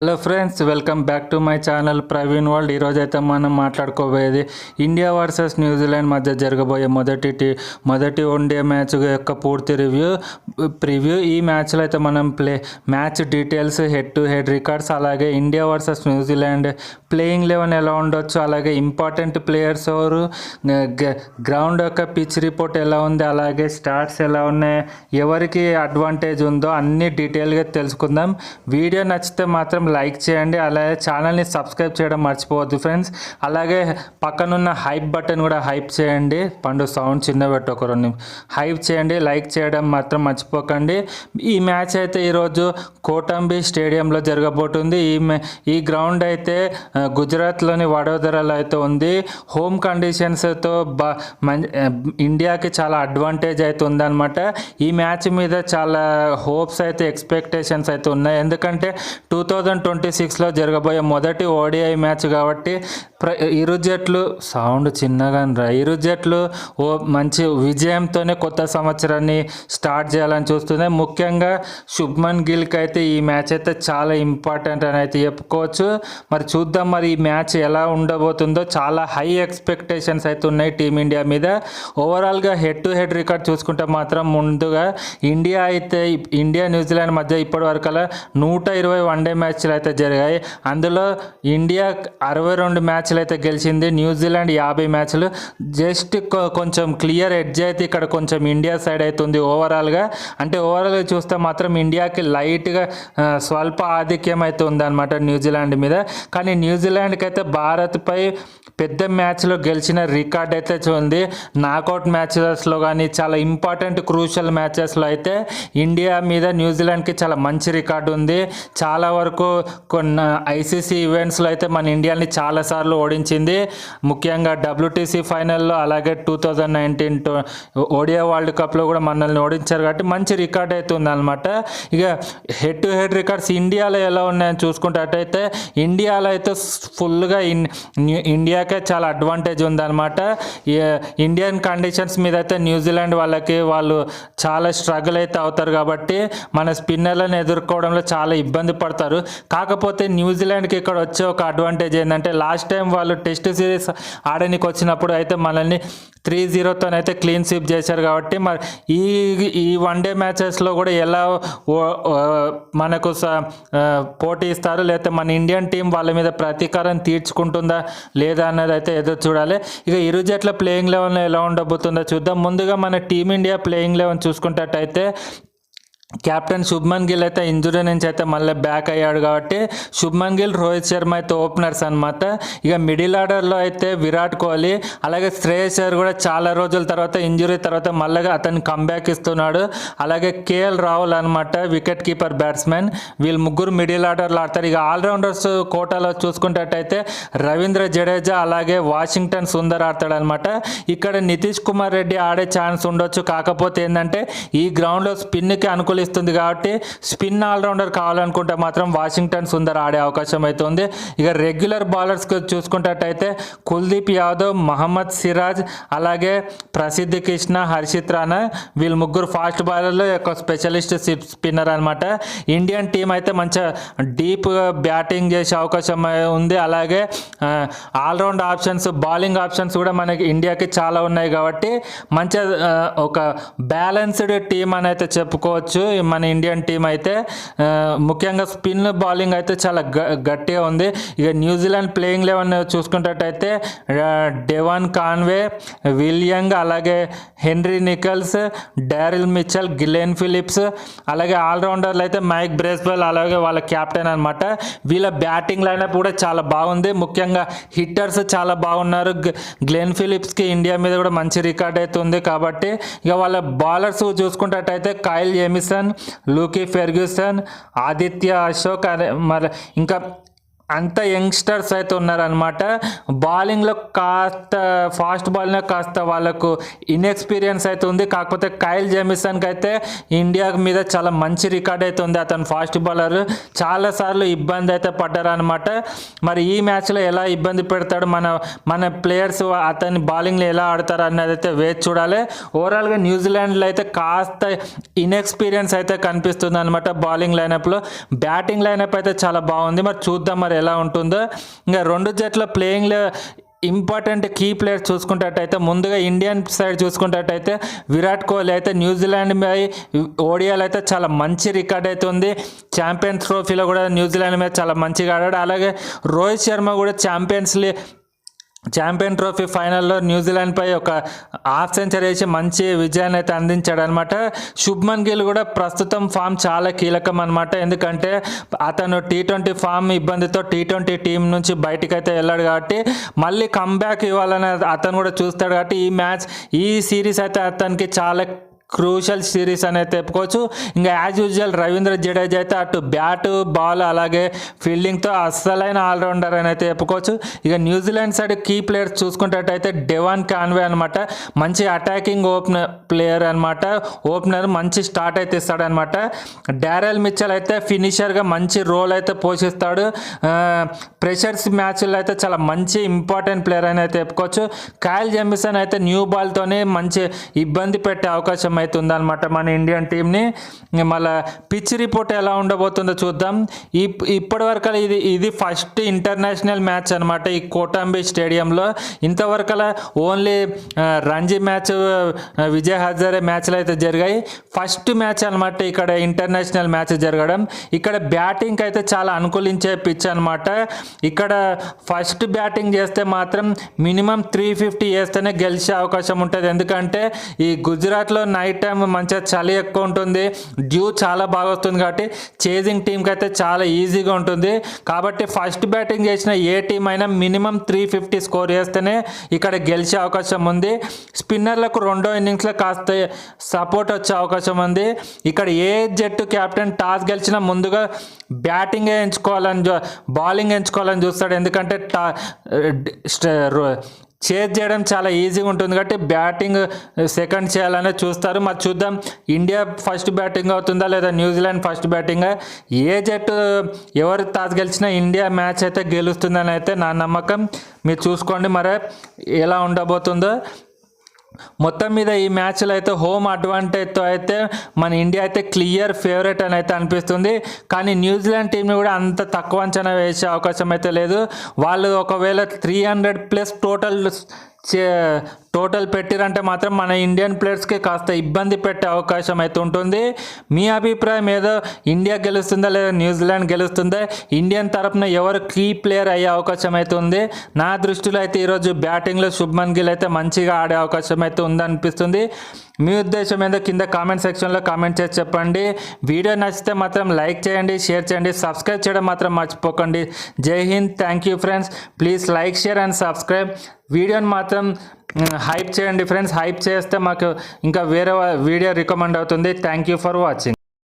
Hello friends welcome back to my channel Praveen world ఈరోజైతే అయితే మనం మాట్లాడుకోబోయేది ఇండియా వర్సెస్ న్యూజిలాండ్ మధ్య జరగబోయే మొదటి టీ మొదటి వన్డే మ్యాచ్ యొక్క పూర్తి రివ్యూ ప్రివ్యూ ఈ మ్యాచ్లో అయితే మనం play match details head to head records అలాగే ఇండియా వర్సెస్ న్యూజిలాండ్ ప్లేయింగ్ లెవెన్ ఎలా ఉండొచ్చు అలాగే ఇంపార్టెంట్ ప్లేయర్స్ ఎవరు గ్రౌండ్ యొక్క పిచ్ రిపోర్ట్ ఎలా ఉంది అలాగే స్టార్ట్స్ ఎలా ఉన్నాయి ఎవరికి అడ్వాంటేజ్ ఉందో అన్ని డీటెయిల్గా తెలుసుకుందాం. వీడియో నచ్చితే మాత్రం లైక్ చేయండి అలాగే ఛానల్ని సబ్స్క్రైబ్ చేయడం మర్చిపోవద్దు ఫ్రెండ్స్ అలాగే పక్కనున్న హైప్ బటన్ కూడా హైప్ చేయండి. పండు సౌండ్ చిన్న పెట్టు ఒక రెండు హైప్ చేయండి లైక్ చేయడం మాత్రం మర్చిపోకండి. ఈ మ్యాచ్ అయితే ఈరోజు కోటంబి స్టేడియంలో జరగబోతుంది. ఈ ఈ గ్రౌండ్ అయితే గుజరాత్లోని వడోదరలో అయితే ఉంది. హోమ్ కండిషన్స్తో బా మం ఇండియాకి చాలా అడ్వాంటేజ్ అయితే ఉందన్నమాట. ఈ మ్యాచ్ మీద చాలా హోప్స్ అయితే ఎక్స్పెక్టేషన్స్ అయితే ఉన్నాయి. ఎందుకంటే టూ థౌజండ్ ట్వంటీ సిక్స్లో జరగబోయే మొదటి ఓడిఐ మ్యాచ్ కాబట్టి ప్ర ఇరు జట్లు సౌండ్ చిన్నగా రా ఇరు జట్లు ఓ మంచి విజయంతోనే కొత్త సంవత్సరాన్ని స్టార్ట్ చేయాలని చూస్తున్నాయి. ముఖ్యంగా శుభ్మన్ గిల్కి అయితే ఈ మ్యాచ్ అయితే చాలా ఇంపార్టెంట్ అని అయితే చెప్పుకోవచ్చు. మరి చూద్దాం మరి ఈ మ్యాచ్ ఎలా ఉండబోతుందో. చాలా హై ఎక్స్పెక్టేషన్స్ అయితే ఉన్నాయి టీమిండియా మీద. ఓవరాల్గా హెడ్ టు హెడ్ రికార్డ్ చూసుకుంటే మాత్రం ముందుగా ఇండియా అయితే ఇండియా న్యూజిలాండ్ మధ్య ఇప్పటి వరకల్లా నూట ఇరవై వన్డే మ్యాచ్లు అయితే జరిగాయి. అందులో ఇండియా అరవై రెండు మ్యాచ్ మ్యాచ్లు అయితే గెలిచింది. న్యూజిలాండ్ యాభై మ్యాచ్లు. జస్ట్ కొంచెం క్లియర్ ఎడ్జ్ అయితే ఇక్కడ కొంచెం ఇండియా సైడ్ అవుతుంది ఓవరాల్గా. అంటే ఓవరాల్గా చూస్తే మాత్రం ఇండియాకి లైట్గా స్వల్ప ఆధిక్యం అయితే ఉందన్నమాట న్యూజిలాండ్ మీద. కానీ న్యూజిలాండ్కి అయితే భారత్పై పెద్ద మ్యాచ్లో గెలిచిన రికార్డ్ అయితే ఉంది. నాకౌట్ మ్యాచెస్లో కానీ చాలా ఇంపార్టెంట్ క్రూషల్ మ్యాచెస్లో అయితే ఇండియా మీద న్యూజిలాండ్కి చాలా మంచి రికార్డు ఉంది. చాలా వరకు కొన్ని ఐసీసీ ఈవెంట్స్లో అయితే మన ఇండియాని చాలాసార్లు ఓడించింది. ముఖ్యంగా డబ్ల్యూటీసీ ఫైనల్లో అలాగే two thousand nineteen ODI world కప్లో కూడా మనల్ని ఓడించారు కాబట్టి మంచి రికార్డ్ అయితే ఉందన్నమాట. ఇక హెడ్ టు హెడ్ రికార్డ్స్ ఇండియాలో ఎలా ఉన్నాయని చూసుకుంటట్టయితే ఇండియాలో అయితే ఫుల్గా ఇన్ న్యూ- ఇండియాకే చాలా అడ్వాంటేజ్ ఉందన్నమాట. ఈ ఇండియన్ కండిషన్స్ మీద అయితే న్యూజిలాండ్ వాళ్ళకి వాళ్ళు చాలా స్ట్రగుల్ అయితే అవుతారు కాబట్టి మన స్పిన్నర్లను ఎదుర్కోవడంలో చాలా ఇబ్బంది పడతారు. కాకపోతే న్యూజిలాండ్కి ఇక్కడ వచ్చే ఒక అడ్వాంటేజ్ ఏంటంటే లాస్ట్ టైం వాళ్ళు టెస్ట్ సిరీస్ ఆడనికి వచ్చినప్పుడు అయితే మనల్ని త్రీ జీరోతోనైతే క్లీన్ స్వీప్ చేశారు కాబట్టి మరి ఈ ఈ వన్ డే మ్యాచెస్లో కూడా ఎలా ఓ- మనకు స- పోటీ ఇస్తారు? లేకపోతే మన ఇండియన్ టీం వాళ్ళ మీద ప్రతీకారం తీర్చుకుంటుందా? లేదా అనేది అయితే ఎదురు చూడాలి. ఇక ఇరు జట్ల ప్లేయింగ్ లెవెన్ ఎలా ఉండబోతుందో చూద్దాం. ముందుగా మన టీమిండియా ప్లేయింగ్ లెవెన్ చూసుకున్నట్టయితే కెప్టెన్ శుభ్మన్ గిల్ అయితే ఇంజురీ నుంచి అయితే మళ్ళీ బ్యాక్ అయ్యాడు కాబట్టి శుభ్మన్ గిల్ రోహిత్ శర్మ అయితే ఓపెనర్స్ అనమాట ఇక మిడిల్ ఆర్డర్లో అయితే విరాట్ కోహ్లీ అలాగే శ్రేయస్ అయ్యర్ కూడా చాలా రోజుల తర్వాత ఇంజురీ తర్వాత మళ్ళీ అతను కంబ్యాక్ ఇస్తున్నాడు. అలాగే కేఎల్ రాహుల్ అనమాట వికెట్ కీపర్ బ్యాట్స్మెన్ వీళ్ళు ముగ్గురు మిడిల్ ఆర్డర్లో ఆడతారు. ఇక ఆల్రౌండర్స్ కోటాలో చూసుకున్నట్టయితే రవీంద్ర జడేజా అలాగే వాషింగ్టన్ సుందర్ ఆడతాడు అనమాట ఇక్కడ నితీష్ కుమార్ రెడ్డి ఆడే ఛాన్స్ ఉండొచ్చు. కాకపోతే ఏంటంటే ఈ గ్రౌండ్లో స్పిన్కి అనుకూలిస్తుంది కాబట్టి స్పిన్ ఆల్రౌండర్ కావాలనుకుంటే మాత్రం వాషింగ్టన్ సుందర్ ఆడే అవకాశం అయితే ఉంది. ఇక రెగ్యులర్ బౌలర్స్కి చూసుకున్నట్టయితే కుల్దీప్ యాదవ్ మహమ్మద్ సిరాజ్ అలాగే ప్రసిద్ధి కృష్ణ హర్షిత్ రాణా వీళ్ళు ముగ్గురు ఫాస్ట్ బౌలర్లు యొక్క స్పెషలిస్ట్ స్పిన్నర్ అనమాట ఇండియన్ టీం అయితే మంచిగా డీప్ బ్యాటింగ్ చేసే అవకాశం ఉంది. అలాగే ఆల్రౌండ్ ఆప్షన్స్ బౌలింగ్ ఆప్షన్స్ కూడా మనకి ఇండియాకి చాలా ఉన్నాయి కాబట్టి మంచిగా ఒక బ్యాలెన్స్డ్ టీం అని అయితే చెప్పుకోవచ్చు. మన ఇండియన్ టీం అయితే ముఖ్యంగా స్పిన్ బౌలింగ్ అయితే చాలా గ- గట్టిగా ఉంది. ఇక న్యూజిలాండ్ ప్లేయింగ్ లెవెన్ చూసుకున్నట్టయితే డెవాన్ కాన్వే విలియంగ్ అలాగే Henry Nicholls Daryl Mitchell Glenn Phillips అలాగే ఆల్రౌండర్లు అయితే మైక్ బ్రేస్బెల్ అలాగే వాళ్ళ కెప్టెన్ అనమాట వీళ్ళ బ్యాటింగ్ లైనప్ కూడా చాలా బాగుంది. ముఖ్యంగా హిట్టర్స్ చాలా బాగున్నారు. గ్లెన్ ఫిలిప్స్కి ఇండియా మీద కూడా మంచి రికార్డ్ అయితే ఉంది కాబట్టి ఇక వాళ్ళ బౌలర్స్ చూసుకున్నట్టయితే Kyle Jamieson Lockie Ferguson Aditya Ashok అదే మరి ఇంకా అంత యంగ్స్టర్స్ అయితే ఉన్నారనమాట బౌలింగ్లో కాస్త ఫాస్ట్ బాల్లో కాస్త వాళ్ళకు ఇన్ఎక్స్పీరియన్స్ అయితే ఉంది. కాకపోతే కైల్ జెమిసన్కి అయితే ఇండియా మీద చాలా మంచి రికార్డ్ అయితే ఉంది. అతను ఫాస్ట్ బౌలర్ చాలాసార్లు ఇబ్బంది అయితే పడ్డారనమాట మరి ఈ మ్యాచ్లో ఎలా ఇబ్బంది పెడతాడు మన మన ప్లేయర్స్ అతని బౌలింగ్లో ఎలా ఆడతారు అనేది అయితే వేచి చూడాలి. ఓవరాల్గా న్యూజిలాండ్లో అయితే కాస్త ఇన్ఎక్స్పీరియన్స్ అయితే కనిపిస్తుంది అనమాట బౌలింగ్ లైనప్లో బ్యాటింగ్ లైనప్ అయితే చాలా బాగుంది. మరి చూద్దాం మరి ఎలా ఉంటుందో. ఇంకా రెండు జట్ల ప్లేయింగ్లో ఇంపార్టెంట్ కీ ప్లేయర్ చూసుకున్నట్టయితే ముందుగా ఇండియన్ సైడ్ చూసుకున్నట్టయితే విరాట్ కోహ్లీ అయితే న్యూజిలాండ్ మీద ఓడియాలు అయితే చాలా మంచి రికార్డ్ అయితే ఉంది. ఛాంపియన్స్ ట్రోఫీలో కూడా న్యూజిలాండ్ మీద చాలా మంచిగా ఆడాడు. అలాగే రోహిత్ శర్మ కూడా ఛాంపియన్స్ లీ ఛాంపియన్ ట్రోఫీ ఫైనల్లో న్యూజిలాండ్పై ఒక హాఫ్ సెంచరీ వేసి మంచి విజయాన్ని అయితే అందించాడు అనమాట శుభ్మన్ గిల్ కూడా ప్రస్తుతం ఫామ్ చాలా కీలకం అనమాట ఎందుకంటే అతను టీ ట్వంటీ ఫామ్ ఇబ్బందితో టీ ట్వంటీ టీం నుంచి బయటికి అయితే వెళ్ళాడు కాబట్టి మళ్ళీ కంబ్యాక్ ఇవ్వాలని అతను కూడా చూస్తాడు కాబట్టి ఈ మ్యాచ్ ఈ సిరీస్ అయితే అతనికి చాలా క్రూషల్ సిరీస్ అనేది చెప్పుకోవచ్చు ఇంకా యాజ్ యూజువల్ రవీంద్ర జడేజా అయితే అటు బ్యాట్ బాల్ అలాగే ఫీల్డింగ్తో అస్సలైన ఆల్రౌండర్ అని అయితే చెప్పుకోవచ్చు ఇక New Zealand side key players చూసుకున్నట్టయితే డెవాన్ కాన్వే అనమాట మంచి అటాకింగ్ ఓపెనర్ ప్లేయర్ అనమాట ఓపెనర్ మంచి స్టార్ట్ అయితే ఇస్తాడనమాట డారెల్ మిచ్చల్ అయితే ఫినిషర్గా మంచి రోల్ అయితే పోషిస్తాడు. ప్రెషర్స్ మ్యాచ్లో అయితే చాలా మంచి ఇంపార్టెంట్ ప్లేయర్ అని అయితే చెప్పుకోవచ్చు కాయల్ జెమిసన్ అయితే న్యూ బాల్తోనే మంచి ఇబ్బంది పెట్టే అవకాశం అయితే ఉందన్నమాట మన ఇండియన్ టీంని మళ్ళీ పిచ్ రిపోర్ట్ ఎలా ఉండబోతుందో చూద్దాం. ఈ ఇప్పటి వరకు ఇది ఇది ఫస్ట్ ఇంటర్నేషనల్ మ్యాచ్ అనమాట ఈ కోటంబి స్టేడియంలో. ఇంతవరకు ఓన్లీ రంజీ మ్యాచ్ విజయ్ హజారే మ్యాచ్లు అయితే జరిగాయి. ఫస్ట్ మ్యాచ్ అనమాట ఇక్కడ ఇంటర్నేషనల్ మ్యాచ్ జరగడం. ఇక్కడ బ్యాటింగ్కి అయితే చాలా అనుకూలించే పిచ్ అనమాట ఇక్కడ ఫస్ట్ బ్యాటింగ్ చేస్తే మాత్రం మినిమం త్రీ ఫిఫ్టీ వేస్తేనే గెలిచే అవకాశం ఉంటుంది. ఎందుకంటే ఈ గుజరాత్లో నైట్ టైం మంచిగా చలి ఎక్కువ ఉంటుంది డ్యూ చాలా బాగా వస్తుంది కాబట్టి చేజింగ్ టీంకి అయితే చాలా ఈజీగా ఉంటుంది. కాబట్టి ఫస్ట్ బ్యాటింగ్ చేసిన ఏ టీం అయినా మినిమం త్రీ ఫిఫ్టీ స్కోర్ చేస్తేనే ఇక్కడ గెలిచే అవకాశం ఉంది. స్పిన్నర్లకు రెండో ఇన్నింగ్స్లో కాస్త సపోర్ట్ వచ్చే అవకాశం ఉంది. ఇక్కడ ఏ జట్టు కెప్టెన్ టాస్ గెలిచినా ముందుగా బ్యాటింగ్ ఎంచుకోవాలని బౌలింగ్ ఎంచుకోవాలని చూస్తాడు. ఎందుకంటే టా చేజ్ చేయడం చాలా ఈజీగా ఉంటుంది కాబట్టి బ్యాటింగ్ సెకండ్ చేయాలనే చూస్తారు. మరి చూద్దాం ఇండియా ఫస్ట్ బ్యాటింగ్ అవుతుందా లేదా న్యూజిలాండ్ ఫస్ట్ బ్యాటింగ్ ఏ జట్టు ఎవరు తాజ్ గెలిచినా ఇండియా మ్యాచ్ అయితే గెలుస్తుందని అయితే నా నమ్మకం. మీరు చూసుకోండి మరి ఎలా ఉండబోతుందో. మొత్తం మీద ఈ మ్యాచ్లో అయితే హోమ్ అడ్వాంటేజ్తో అయితే మన ఇండియా అయితే క్లియర్ ఫేవరెట్ అని అయితే అనిపిస్తుంది. కానీ న్యూజిలాండ్ టీంని కూడా అంత తక్కువ అంచనా వేసే అవకాశం అయితే లేదు. వాళ్ళు ఒకవేళ త్రీ హండ్రెడ్ ప్లస్ టోటల్ చే టోటల్ పెట్టిరంటే మాత్రం మన ఇండియన్ ప్లేయర్స్కి కాస్త ఇబ్బంది పెట్టే అవకాశం అయితే ఉంటుంది. మీ అభిప్రాయం ఏదో? ఇండియా గెలుస్తుందా లేదా? న్యూజిలాండ్ గెలుస్తుందా? ఇండియన్ తరపున ఎవరు కీ ప్లేయర్ అయ్యే అవకాశం అయితే ఉంది? నా దృష్టిలో అయితే ఈరోజు బ్యాటింగ్లో శుభ్మన్ గిల్ అయితే మంచిగా ఆడే అవకాశం అయితే ఉందనిపిస్తుంది. మీ ఉద్దేశం ఏదో? కింద కామెంట్ సెక్షన్లో కామెంట్ చేసి చెప్పండి. వీడియో నచ్చితే మాత్రం లైక్ చేయండి షేర్ చేయండి. సబ్స్క్రైబ్ చేయడం మాత్రం మర్చిపోకండి. Jai Hind. Thank you friends. Please like share and subscribe. వీడియోని మాత్రం హైప్ చేయండి ఫ్రెండ్స్ హైప్ చేస్తే మాకు ఇంకా వేరే వీడియో రికమెండ్ అవుతుంది. Thank you for watching